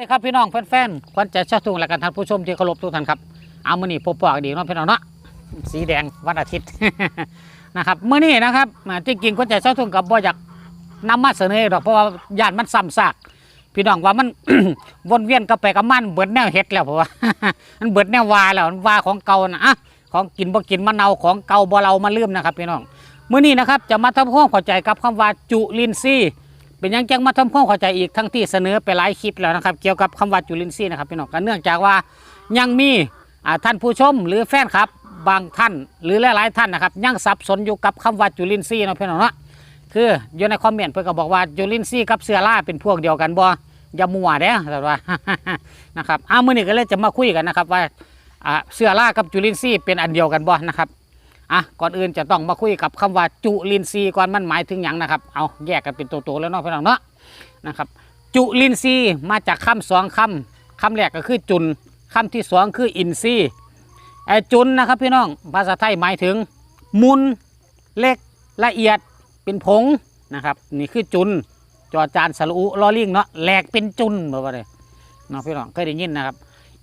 สวัสดีครับพี่น้องแฟนๆควันใจชาวทุ่งและกันท่านผู้ชมที่เคารพทุกท่านครับเอามือนี่พบปอกดีเนาะพี่น้องเนาะสีแดงวันอาทิตย์ นะครับเมื่อนี้นะครับที่จริงควันใจชาวทุ่งกับบ่อยากนำมาเสนอหรอกเพราะว่าญาติมันซ้ำซากพี่น้องว่ามัน วนเวียนกับไปกับมันเบิดแนวเฮ็ดแล้วเพราะว่า มันเบิดแนววาแล้วมันวาของเก่านะอะของกินบ่กินมะนาวของเก่าบ่เรามาลืมนะครับพี่น้องเมื้อนี้นะครับจะมาทำความเข้าใจกับคำว่าจุลินทรีย์ เป็นยังจังมาทำความเข้าใจอีกทั้งที่เสนอไปหลายคลิปแล้วนะครับ เกี่ยวกับคำว่าจุลินทรีย์นะครับพี่น้องก็เนื่องจากว่ายังมีท่านผู้ชมหรือแฟนครับบางท่านหรือหลายๆท่านนะครับยังสับสนอยู่กับคำว่าจุลินทรีย์นะพี่น้องเนาะคืออยู่ในคอมเมนต์เพื่อนก็บอกว่าจุลินทรีย์กับเสือล่าเป็นพวกเดียวกันบ่อย่ามัวเด้อแต่ว่านะครับอ้ามือนี้ก็เลยจะมาคุยกันนะครับว่าอ่าเสือล่ากับจุลินทรีย์เป็นอันเดียวกันบ่นะครับ อะก่อนอื่นจะต้องมาคุยกับคำว่าจุลินทรีย์ก่อนมันหมายถึงอย่างนะครับ เอาแยกกันเป็นตัวๆแล้วเนาะพี่น้องเนาะนะครับ จุลินทรีย์มาจากคำสองคำคำแรกก็คือจุนคำที่สองคืออินทรีย์ไอจุนนะครับพี่น้องภาษาไทยหมายถึง มุนเล็กละเอียดเป็นผงนะครับ นี่คือจุนจอจานสระอุลอลิงเนาะแหลกเป็นจุนแบบว่าเลยเนาะพี่น้องเคยได้ยินนะครับ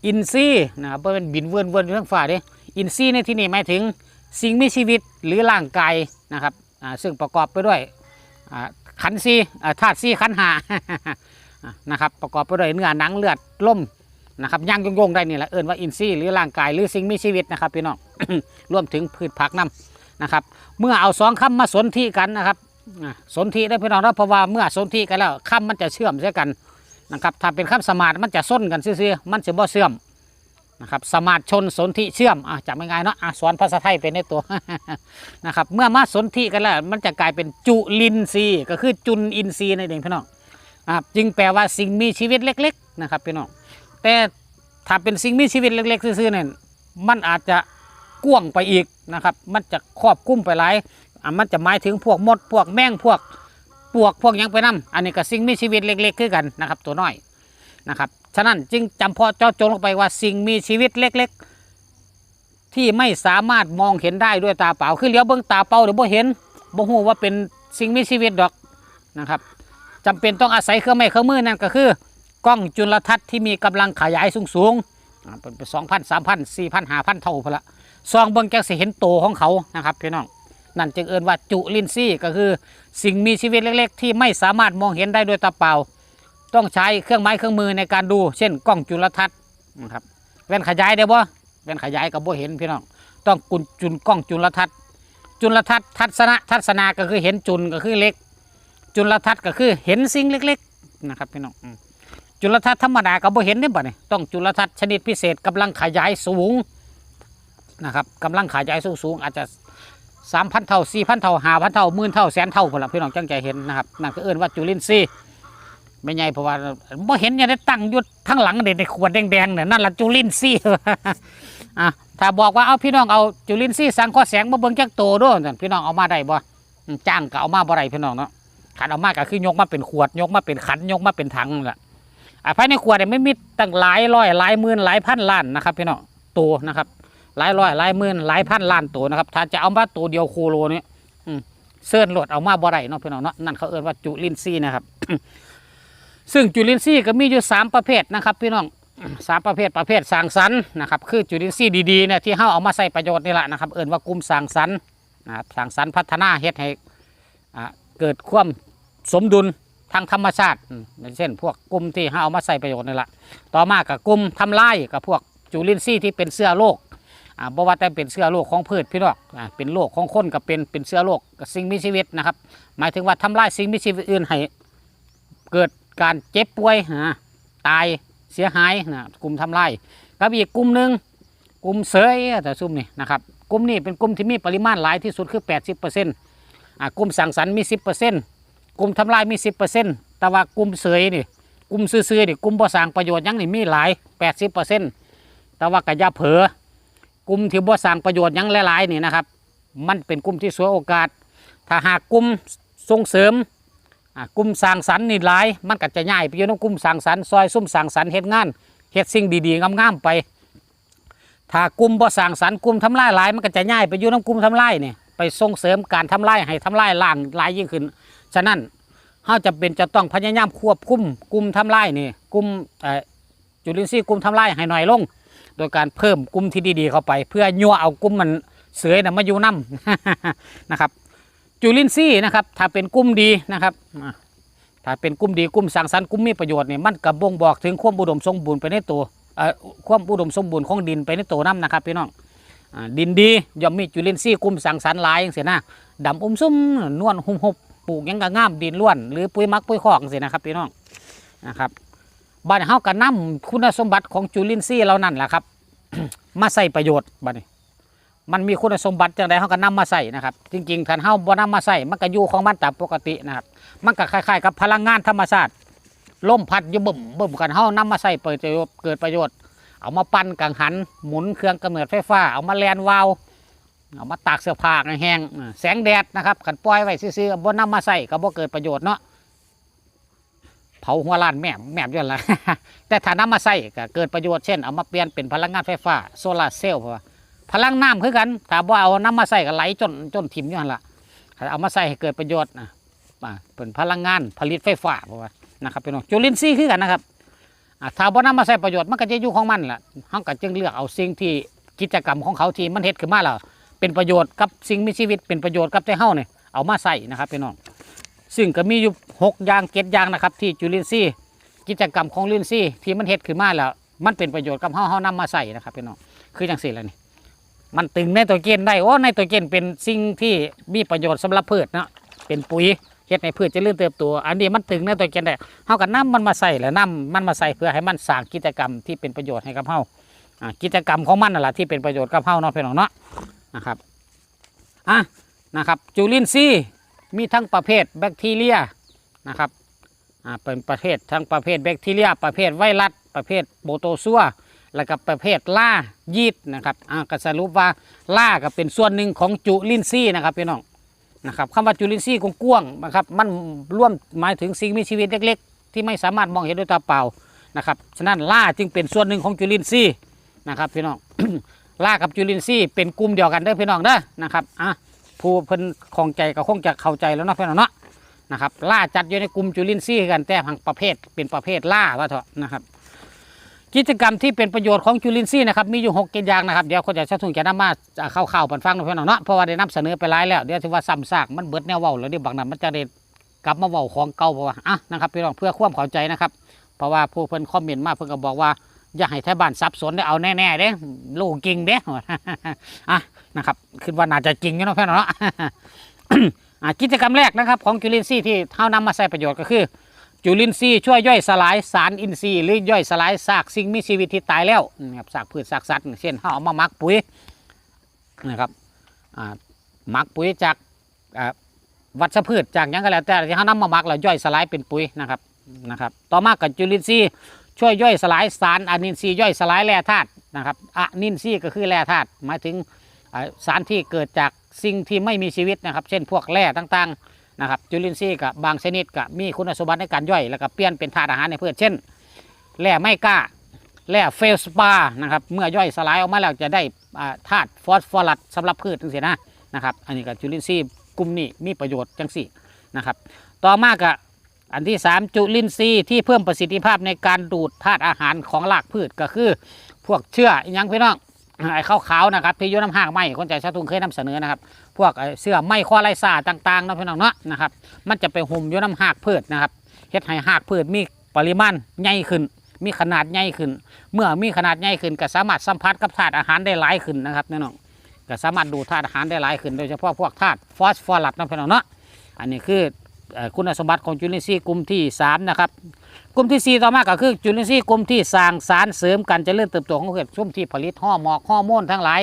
อินทรีย์นะครับเพราะเป็นบินเวิร์นเวิร์นอยู่ทั้งฝ่าด้อินทรีย์ในที่นี้หมายถึง สิ่งมีชีวิตหรือร่างกายนะครับซึ่งประกอบไปด้วยขันซีธาตุซีขันหานะครับประกอบไปด้วยเนื้อหนังเลือดล่มนะครับย่างยงๆได้นี่แหละเอิ้นว่าอินทรีย์หรือร่างกายหรือสิ่งมีชีวิตนะครับพี่น้องรวมถึงพืชผักน้ำนะครับ เมื่อเอาสองคำมาสนธิกันนะครับสนธิได้พี่น้องนะเพราะว่าเมื่อสนธิกันแล้วคำมันจะเชื่อมใช่กันนะครับถ้าเป็นคำสมาธิมันจะส้นกันซื่อๆมันจะบ่เชื่อม นะครับสมาร์ทชนสนธิเชื่อมอะจำง่ายๆเนาะอะสอนภาษาไทยเป็นในตัวนะครับเมื่อมาสนธิกันแล้วมันจะกลายเป็นจุลินทรีย์ก็คือจุลอินทรีย์นั่นเองพี่น้องอะจึงแปลว่าสิ่งมีชีวิตเล็ก ๆ นะครับพี่น้องแต่ถ้าเป็นสิ่งมีชีวิตเล็ก ๆ ซื่อๆเนี่ยมันอาจจะกว้างไปอีกนะครับ มันจะครอบคลุมไปหลายอะมันจะหมายถึงพวกมดพวกแมงพวกปวกพวกยังไปนํอันนี้ก็สิ่งมีชีวิตเล็ก ๆ คือกันนะครับ ตัวน้อยนะครับ ฉะนั้นจึงจำเพาะเจาะจงลงไปว่าสิ่งมีชีวิตเล็ก ๆ ที่ไม่สามารถมองเห็นได้ด้วยตาเปล่าคือเลี้ยวเบื้องตาเปล่าเดี๋ยวบ่เห็นบ่ฮู้ว่าเป็นสิ่งมีชีวิตดอกนะครับจำเป็นต้องอาศัยเครื่องไม้เครื่องมือนั่นก็คือกล้องจุลทรรศน์ที่มีกำลังขยายสูงๆเป็นสองพันสามพันสี่พันห้าพันเท่าพละซองเบิ่งจักสิเห็นโตของเขานะครับพี่น้องนั่นจึงเอิ้นว่าจุลินทรีย์ก็คือสิ่งมีชีวิตเล็ก ๆ ที่ไม่สามารถมองเห็นได้ด้วยตาเปล่า ต้องใช้เครื่องไม้เครื่องมือในการดู เช่นกล้องจุลทรรศน์นะครับแว่นขยายได้บ่แว่นขยายกับบ่เห็นพี่น้องต้องกุนจุนกล้องจุลทรรศน์จุลทรรศน์ทัศนะทัศนาก็คือเห็นจุลก็คือเล็ก จุลทรรศน์ก็คือเห็นสิ่งเล็กๆนะครับพี่น้องจุลทรรศน์ธรรมดาก็บ่เห็นได้บ่เนี่ยต้องจุลทรรศน์ชนิดพิเศษกำลังขยายสูงนะครับกำลังขยายสูงสูงอาจจะสามพันเท่าสี่พันเท่าห้าพันเท่าหมื่นเท่าแสนเท่าพนละพี่น้องจังใจเห็นนะครับนั่นก็เอิ้นว่าจุลินทรีย์ ไม่ใหญ่เพราะว่าบ่เห็นยังได้ตั้งยุดทั้งหลังเด็ในขวดแดงๆเนี่ยนั่นละจุลินทรีย์อะถ้าบอกว่าเอาพี่น้องเอาจุลินทรีย์สังเคราะห์แสงมาเบิ่งจักโตด้วยนั่นพี่น้องเอามาได้บ่จ้างก็เอามาบ่ได้พี่น้องเนาะขันเอามาก็คือยกมาเป็นขวดยกมาเป็นขันยกมาเป็นถังนั่นล่ะอะภายในขวดเนี่ยไม่มีตั้งหลายร้อยหลายหมื่นหลายพันล้านนะครับพี่น้องตัวนะครับหลายร้อยหลายหมื่นหลายพันล้านตัวนะครับถ้าจะเอามาตัวเดียวโคโลเนี่ยเสิร์นหลดเอามาบ่ได้เนาะพี่น้องเนาะนั่นเขาเอิ้นว่าจุลินทรีย์นะครับ ซึ่งจุลินทรีย์ก็มีอยู่สามประเภทนะครับพี่น้องสามประเภทประเภทสางสรรค์นะครับคือจุลินทรีย์ดีๆเนี่ยที่เฮาเอามาใส่ประโยชน์นี่แหละนะครับเอิ้นว่ากลุ่มสางสรรค์นะครับสางสรรค์พัฒนาเฮ็ดให้เกิดความสมดุลทางธรรมชาติอืมอย่างเช่น พวกกลุ่มที่เฮาเอามาใส่ประโยชน์นี่แหละต่อมากับกลุ่มทำลายกับพวกจุลินทรีย์ที่เป็นเชื้อโรคอ่าบ่ว่าแต่เป็นเชื้อโรคของพืชพี่น้องเป็นโรคของคนก็เป็นเป็นเชื้อโรคกับสิ่งมีชีวิตนะครับ หมายถึงว่าทำลายสิ่งมีชีวิตอื่นให้เกิด การเจ็บป่วยนะตายเสียหายนะกลุ่มทำลายกับอีกกลุ่มหนึ่งกลุ่มเสยแต่ซุ่มนี่นะครับกลุ่มนี้เป็นกลุ่มที่มีปริมาณหลายที่สุดคือ 80%อ่ากลุ่มสังสรรค์มี 10%กลุ่มทำลายมี 10%แต่ว่ากลุ่มเสยนี่กลุ่มซื่อๆนี่กลุ่มบ่สร้างประโยชน์ยังนี่มีหลาย 80%แต่ว่ากะยาเผลอกลุ่มที่บ่สร้างประโยชน์ยังหลายๆนี่นะครับ มันเป็นกลุ่มที่สวยโอกาส ถ้าหากกลุ่มส่งเสริม กลุ่มสร้างสรรค์นี่หลายมันก็จะง่ายไปอยู่ในกลุ่มสร้างสรรค์ซอยซุ่มสร้างสรรค์เฮ็ดงานเฮ็ดสิ่งดีๆงามๆไป ถ้ากลุ่มบ่สร้างสรรค์กลุ่มทำลายหลายมันก็จะง่ายไปอยู่ในกลุ่มทำลายนี่ไปส่งเสริมการทำลายให้ทำลายล่างหลายยิ่งขึ้น ฉะนั้นเฮาจะเป็นจะต้องพยายามควบคุมกลุ่มทำลายนี่กลุ่มเอ่อจุลินทรีย์กลุ่มทำลายให้น้อยลง โดยการเพิ่มกลุ่มที่ดีๆเข้าไป เพื่อยั่วเอากลุ่มมันเสือนะมาอยู่น้ำนะครับ จุลินทรีย์นะครับถ้าเป็นกลุ่มดีนะครับถ้าเป็นกลุ่มดีกลุ่มสังสรรค์กลุ่มมีประโยชน์เนี่ยมันกระบ่งบอกถึงความอุดมสมบูรณ์ไปในตัวเอ่อความอุดมสมบูรณ์ของดินไปในตัวน้ำนะครับพี่น้องอดินดีย่อมมีจุลินทรีย์กลุ่มสังสรรค์หลายอย่างเสียนะดำอมซุ่มนวลหุ่มหุบปลูกยังกะงามดินล้วน หรือปุ๋ยมักปุ๋ยคอกจังซี่นะครับพี่น้องนะครับบ้านเฮาก็นำคุณสมบัติของจุลินทรีย์เหล่านั้นแหละครับ มาใส่ประโยชน์บัดนี้ มันมีคุณสมบัติจังไดเขาก็นำมาใส่นะครับ จริงๆท่านเฮาบ่นำมาใส่มันก็อยู่ของมันตามปกตินะครับ มันก็คล้ายๆกับพลังงานธรรมชาติลมพัดอยู่บ่มบ่มกันเฮานำมาใส่เปิดประโยชน์เกิดประโยชน์ เอามาปั้นกังหันหมุนเครื่องกำเนิดไฟฟ้า เอามาแลนวาวเอามาตากเสื้อผ้าแห้งแสงแดดนะครับกันปล่อยไว้ซื่อๆบ่นำมาใส่ก็บ่เกิดประโยชน์เนาะเผาหัวล้านแม่มแม่ยันละแต่ถ้านำมาใส่ก็เกิดประโยชน์เช่นเอามาเปลี่ยนเป็นพลังงานไฟฟ้าโซลาร์เซลล์ พลังน้ำคือกันถ้าบ่เอาน้ำมาใส่ก็ไหลจนจนถิ่มอยู่นั่นละเอามาใส่ให้เกิดประโยชน์นะอ่าเป็นพลังงานผลิตไฟฟ้าเพราะว่านะครับเป็นองจุลินทรีย์คือกันนะครับอ่าถ้าบ่นำมาใส่ประโยชน์มันก็จะอยู่ของมันแหละเขาก็จึงเลือกเอาสิ่งที่กิจกรรมของเขาที่มันเฮ็ดขึ้นมาแล้วเป็นประโยชน์กับสิ่งมีชีวิตเป็นประโยชน์กับแต่เฮาเนี่ยเอามาใส่นะครับพี่น้องซึ่งก็มีอยู่หกอย่างเจ็ดอย่างนะครับ ที่จุลินทรีย์กิจกรรมของจุลินทรีย์ที่มันเฮ็ดขึ้นมาแล้วมันเป็นประโยชน์กับเฮาเฮานำมาใส่นะครับพี่น้องคือจังซี่แหละนี่ มันตึงในตัวเกณฑ์ได้โอ้ในตัวเกณฑ์เป็นสิ่งที่มีประโยชน์สำหรับพืชเนาะเป็นปุ๋ยเฮ็ดให้พืชจะเจริญเติบโตอันนี้มันตึงในตัวเกณฑ์ได้เฮาก็นํมันมาใส่แล้วนํมันมาใส่เพื่อให้มันสร้างกิจกรรมที่เป็นประโยชน์ให้กับเฮาอ่ากิจกรรมของมันนั่นแหละที่เป็นประโยชน์กับเฮาเนาะพี่น้องเนาะนะครับอะนะครับจุลินทรีย์มีทั้งประเภทแบคทีเรียนะครับอ่าเป็นประเภททั้งประเภทแบคทีเรีย ประเภทไวรัสประเภทโบโตซัว แล้วก็ประเภทล่ายีดนะครับอ่าก็สรุปว่าล่าก็เป็นส่วนหนึ่งของจุลินทรีย์นะครับพี่น้องนะครับคำว่าจุลินทรีย์กว้างๆนะครับมันร่วมหมายถึงสิ่งมีชีวิตเล็ก ๆ ที่ไม่สามารถมองเห็นด้วยตาเปล่านะครับฉะนั้นล่าจึงเป็นส่วนหนึ่งของจุลินทรีย์นะครับพี่น้องล่ากับจุลินทรีย์เป็นกลุ่มเดียวกันเด้อพี่น้องเด้อนะครับอะผู้เพิ่นคงใจก็คงจะเข้าใจแล้วเนาะพี่น้องเนาะนะครับล่าจัดอยู่ในกลุ่มจุลินทรีย์กันแต่ทางประเภทเป็นประเภทล่าว่าเถอะนะครับ กิจกรรมที่เป็นประโยชน์ของจุลินทรีย์นะครับมีอยู่หกกิจอย่างนะครับเดี๋ยวคนจะชัทุนจะนำมาเข้าข่าวๆปันฟังหน่อยเพื่อนเนาะเพราะว่าได้นำเสนอไปหลายแล้วเดี๋ยวถือว่าซ้ำซากมันเบิดแนวเว้าแล้วเดี๋ยวบางนั้นมันจะได้กลับมาเว้าของเก่าเพราะว่าอะนะครับพี่น้องเพื่อความเข้าใจนะครับ เพราะว่าผู้เพิ่นคอมเมนต์มาเพิ่นก็บอกว่าอย่าให้ไทยบ้านสับสนได้เอาแน่ๆเด้ลูกจริงเด้อะนะครับคิดว่าน่าจะจริงอยู่เนาะเพื่อนเนาะกิจกรรมแรกนะครับของจุลินทรีย์ที่เท่านำมาใช้ประโยชน์ก็คือ จุลินทรีย์ช่วยย่อยสลายสารอินทรีย์หรือย่อยสลายซากสิ่งมีชีวิตที่ตายแล้วนะครับซากพืชซากสัตว์เช่นเขาเอามาหมักปุ๋ยนะครับอ่าหมักปุ๋ยจากวัชพืชจากยังก็แล้วแต่ที่เขานำมาหมักแล้วย่อยสลายเป็นปุ๋ยนะครับนะครับ ต่อมากับจุลินทรีย์ช่วยย่อยสลายสารอนินทรีย์ย่อยสลายแร่ธาตุนะครับอะนินทรีย์ก็คือแร่ธาตุหมายถึงสารที่เกิดจากสิ่งที่ไม่มีชีวิตนะครับ เช่นพวกแร่ต่างๆ นะครับจุลินทรีย์กับบางชนิดก็มีคุณสมบัติในการย่อย แล้วก็เปลี่ยนเป็นธาตุอาหารในพืชเช่นแร่ไม่กล้าแร่เฟลสปานะครับเมื่อย่อยสลายออกมาแล้วจะได้ธาตุฟอสฟอรัสสำหรับพืชจังซี่นะนะครับอันนี้ก็จุลินทรีย์กลุ่มนี้มีประโยชน์จังสี่นะครับต่อมาก็อันที่ 3 จุลินทรีย์ที่เพิ่มประสิทธิภาพในการดูดธาตุอาหารของรากพืชก็คือ พวกเชื้ออยังพี่น้องไอ้ขาวๆนะครับที่ยุ่น้ำหากไหมคนใจชาตุงเคยนำเสนอนะครับ พวกเสื้อไม้ข้อไรซาต่างๆนะพี่น้องเนาะนะครับ มันจะไปห่มอยู่น้ำหากพืชนะครับเฮ็ดให้หากพืชมีปริมาณใหญ่ขึ้น มีขนาดใหญ่ขึ้น เมื่อมีขนาดใหญ่ขึ้นก็สามารถสัมผัสกับธาตุอาหารได้หลายขึ้นนะครับพี่น้องก็สามารถดูธาตุอาหารได้หลายขึ้น โดยเฉพาะพวกธาตุฟอสฟอรัสนะพี่น้องเนาะอันนี้คือคุณสมบัติของจุลินทรีย์กลุ่มที่สามนะครับกลุ่มที่สี่ต่อมาก็คือจุลินทรีย์กลุ่มที่สร้างสารเสริมการเจริญเติบโตของพืชชุ่มที่ผลิตห่อหมอกฮอร์โมนทั้งหลาย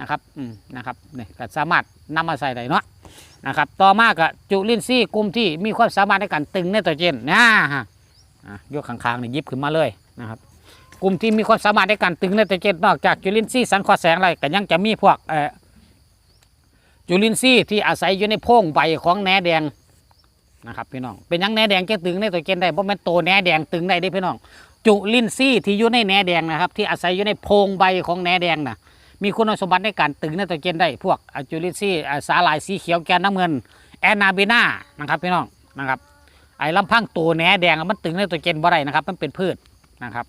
นะครับอืมนะครับนี่ก็สามารถ นำมาใส่ได้เนาะนะครับต่อมาก็จุลินทรีย์กลุ่มที่มีความสามารถในการตึงไนโตรเจนนะฮะอะยกข้างๆนี่ยิบขึ้นมาเลยนะครับกลุ่มที่มีความสามารถในการตึงไนโตรเจนนอกจากจุลินทรีย์สังเคราะห์แสงอะไรก็ยังจะมีพวกเออจุลินทรีย์ที่อาศัยอยู่ในโพรงใบของแหนแดงนะครับพี่น้องเป็นยังแหนแดงจะตึงไนโตรเจนได้เพราะมันโตแหนแดงตึงได้ด้พี่น้องจุลินทรีย์ที่อยู่ในแหนแดงนะครับ ที่อาศัยอยู่ในโพรงใบของแหนแดงนะ มีคุณสมบัติในการตึงไนโตรเจนได้พวกอะจูลิซี่สาหร่ายสีเขียวแกนน้ำเงิน แอนนาเบนานะครับพี่น้องนะครับไอ้ลำพังตัวแหนแดงมันตึงในตัวเจนบ่ได้นะครับ มันเป็นพืชนะครับ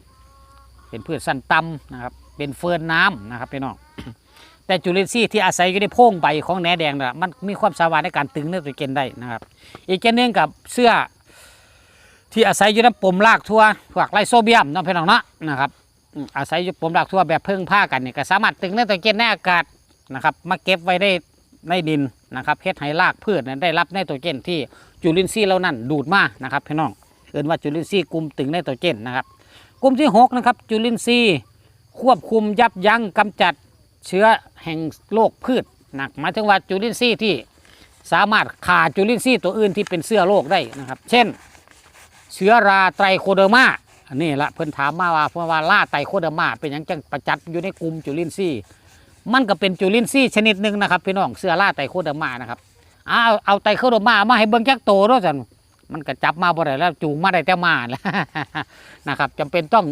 เป็นพืชสั้นต่ำนะครับ เป็นเฟิร์นน้ำนะครับพี่น้องแต่จุลินทรีย์ที่อาศัยอยู่ในโพงใบของแหนแดงนะมันมีความสามารถในการตึงไนโตรเจนได้นะครับ อีกเจนหนึงกับเสื้อที่อาศัยอยู่ในปมรากทั่วพวกไลโซเบียมน้องพี่น้องเนาะนะครับ อาศัยอยู่ปมรากทั่วแบบพึ่งผ้ากันเนี่ยก็สามารถตึงไนโตรเจนในอากาศนะครับมาเก็บไว้ได้ในดินนะครับเฮ็ดให้รากพืชนั้นได้รับไนโตรเจนที่จุลินทรีย์เหล่านั้นดูดมานะครับพี่น้องเอ่นว่าจุลินทรีย์กลุ่มตึงไนโตรเจนนะครับกลุ่มที่หกนะครับจุลินทรีย์ควบคุมยับยั้งกำจัดเชื้อแห่งโรคพืชนะหมายถึงว่าจุลินทรีย์ที่สามารถฆ่าจุลินทรีย์ตัวอื่นที่เป็นเชื้อโรคได้นะครับ เช่น เชื้อราไตรโคเดอร์มา นนี้ละเพิ่นถามมาว่าเพราะว่าล่าไตโคเดอร์มาเป็นหยังจังประจัดอยู่ในกลุ่มจุลินทรีย์มันก็เป็นจุลินทรีย์ชนิดหนึ่งนะครับพี่น้องเชื้อราไตโคเดอร์มานะครับเอาเอาไตโคเดอร์มามาให้เบิ่งจักโตด้วยสันมันก็จับมาบ่ได้แล้วจูงมาได้แต่มาแล้วนะครับจำเป็นต้อง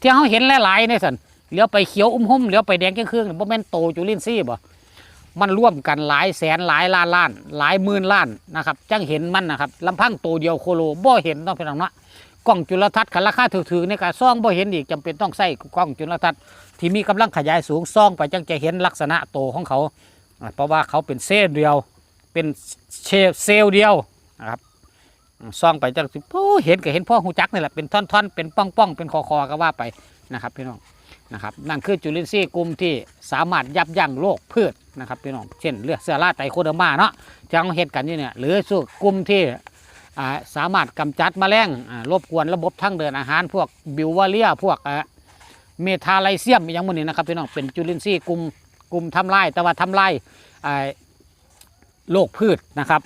ที่เขาเห็นหลายๆในสันเลี้ยวไปเขียวอุ้มหุ่มเลี้ยวไปแดงเครื่องๆบ่แม่นโตจุลินทรีย์บ่มันร่วมกันหลายแสนหลายล้านล้าน หลายหมื่นล้านนะครับจังเห็นมันนะครับลำพังตัวเดียวโคโลบ่เห็นต้องเป็นองเนาะ กล้องจุลทรรศน์คันราคาถือๆในการซ่องบ่เห็นอีกจำเป็นต้องใส่กล้องจุลทรรศน์ที่มีกำลังขยายสูงซ่องไปจังจะเห็นลักษณะโตของเขา เพราะว่าเขาเป็นเซลล์เดียว เป็นเชลเซลล์เดียวนะครับซ่องไปจังสิโอ้เห็นก็เห็นพ่อหูจักนี่แหละเป็นท่อนๆเป็นป้องๆเป็นคอๆก็ว่าไปนะครับพี่น้องนะครับนั่นคือจุลินทรีย์กลุ่มที่สามารถยับยั้งโรคพืชนะครับพี่น้องเช่นเลือดเสือราไตโคเดอร์มาเนาะที่เราเห็นกันอยู่เนี่ยหรือสู้กลุ่มที่ สามารถกำจัดแมลงรบกวนระบบทางเดินอาหาร พวกบิววาเลียพวกเมทาไลเซียมอย่างพวกนี้นะครับพี่น้องเป็นจุลินทรีย์กลุ่มกลุ่มทำลายแต่ว่าทำลายโรคพืชนะครับ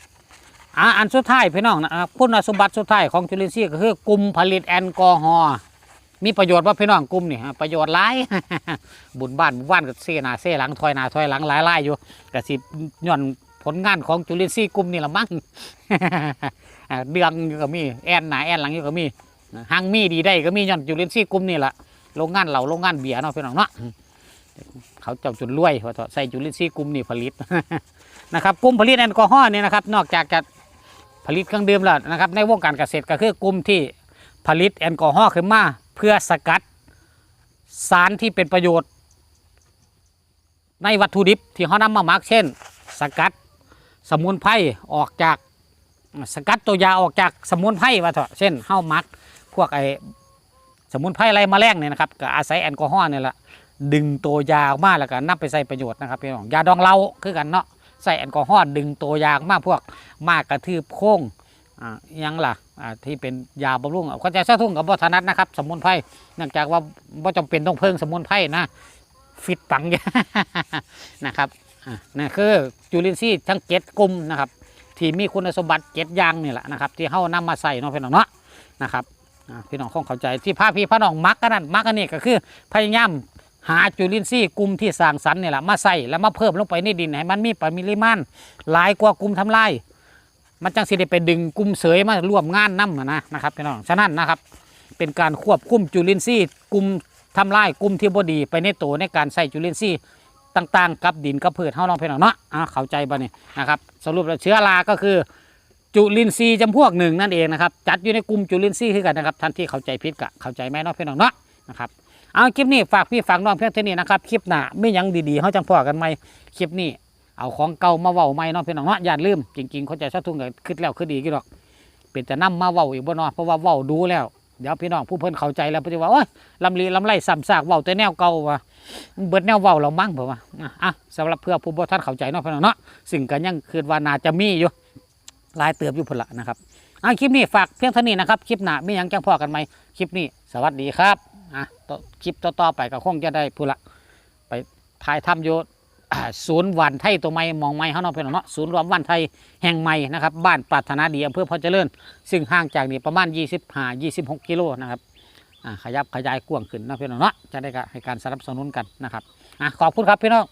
อันสุดท้ายพี่น้องนะครับคุณสมบัติสุดท้ายของจุลินทรีย์ก็คือกลุ่มผลิตแอลกอฮอล์มีประโยชน์ว่าพี่น้องกลุ่มนี่ประโยชน์หลายบุญบ้านบุญบ้านก็เสียหนาเสียหลังถอยหนาถอยหลังหลายไล่อยู่ก็สิย้อนผลงานของจุลินทรีย์กลุ่มนี่ละมั้ง เดืองอยู่ก็มีแอนหนาแอนหลังอยู่ก็มีหังมีดีได้ก็มีย้อนจุลินทรีย์กลุ่มนี่แหละโรงงานเหล่าโรงงานเบียร์เนาะพี่น้องเนาะเขาเจ้าจนรวยเพราใส่จุลินทรีย์กลุ่มนี่ผลิตนะครับกลุ่มผลิตแอลกอฮอล์เนี่ยนะครับ นอกจากจะผลิตเครื่องดื่มแล้วนะครับ ในวงการเกษตรก็คือกลุ่มที่ผลิตแอลกอฮอล์ขึ้นมาเพื่อสกัดสารที่เป็นประโยชน์ ในวัตถุดิบที่เขานำมาหมักเช่น สกัด สมุนไพรออกจาก สกัดตัวยาออกจากสมุนไพรว่าเถอะเช่นเฮ้าหมัก พวกไอสมุนไพรอะไรมาแมลงเนี่ยนะครับก็อาศัยแอลกอฮอล์เนี่ยแหละดึงตัวยาออกมาแล้วก็นำไปใส่ประโยชน์นะครับพี่น้องยาดองเหล้าคือกันเนาะใส่แอลกอฮอล์ดึงตัวยาออกมาพวกมากกระทืบโค้งยังล่ะที่เป็นยาบำรุงอะเขาจะซะทุ่งกับบัถนัดนะครับ สมุนไพรเนื่องจากว่าบ่จำเป็นต้องเพิ่งสมุนไพรนะฟิตปังนะครับนั่คือจุลินทรีย์ทั้งเจ็ดกลุ่มนะครับ ที่มีคุณสมบัติเจ็ดอย่างนี่แหละนะครับ ที่เฮานำมาใส่เนาะพี่น้องเนาะนะครับพี่น้องคงเข้าใจที่พาพี่พาน้องมักกันนั่นมักกันนี่ก็คือพยายามหาจุลินทรีย์กลุ่มที่สร้างสรรค์นี่แหละมาใส่แล้วมาเพิ่มลงไปในดินให้มันมีปริมาณหลายกว่ากลุ่มทำลายมันจังสิได้ไปดึงกลุ่มเสยมาร่วมงานน้ำนะนะครับพี่น้องฉะนั้นนะครับ เป็นการควบคุมจุลินทรีย์กลุ่มทำลายกลุ่มที่บดีไปในตัวในการใส่จุลินทรีย์ ต่างๆ กับดินกับพืชเฮาลองเพี่น้องเนาะอ่าเข้าใจบ่เนี่นะครับ สรุปแล้วเชื้อราก็คือ จุลินทรีย์จำพวกหนึ่งนั่นเองนะครับจัดอยู่ในกลุ่มจุลินทรีย์คือกันนะครับท่านที่เข้าใจผิดก็เข้าใจไหมเนาะพี่น้องเนาะนะครับเอาคลิปนี้ฝากพี่ฝากน้องเพียงเท่านี้นะครับคลิปหน้าไม่ยังดีๆเฮาจังพอกันไหมคลิปนี้เอาของเก่ามาเว้าใหม่เนาะพี่น้องเนาะอย่าลืมจริงๆเขาใจชาทุ่งก็คิดแล้วคือดีกี่ดอกเป็นแต่นํมาเว้าอีกบ่เนาะเพราะว่าเว้าดูแล้วเดี๋ยวพี่น้องผู้เพิ่นเข้าใจแล้วเพิ่นสิว่าโอ้ยลำลีลำไรซ้ำซากเว้าแต่แนวเก่าว่า เบิดแนวเว้าเรามั้งเพิ่นว่าอะสำหรับเพื่อผู้บ่ทันเข้าใจเนาะพี่น้องเนาะซึ่งก็ยังคิดว่าน่าจะมีอยู่ลายเติบอยู่พุ่นละนะครับอะคลิปนี้ฝากเพียงเท่านี้นะครับคลิปหน้ามียังจังพ่อกันไหมคลิปนี้สวัสดีครับอะต่อคลิปต่อๆไปก็คงจะได้พุ่นละไปถ่ายทำอยู่อ่าศูนย์วันไทยตัวใหม่มองใหม่เขาเนาะเพื่อนเนาะศูนย์รวมวันไทยแห่งใหม่นะครับ บ้านปรารถนาดีอำเภอพอเจริญ ซึ่งห่างจากนี่ประมาณ 25 26 กิโลนะครับ ขยับขยายกว้างขึ้นนะเพื่อนเนาะจะได้ก็ให้การสนับสนุนกันนะครับอะขอบคุณครับพี่น้อง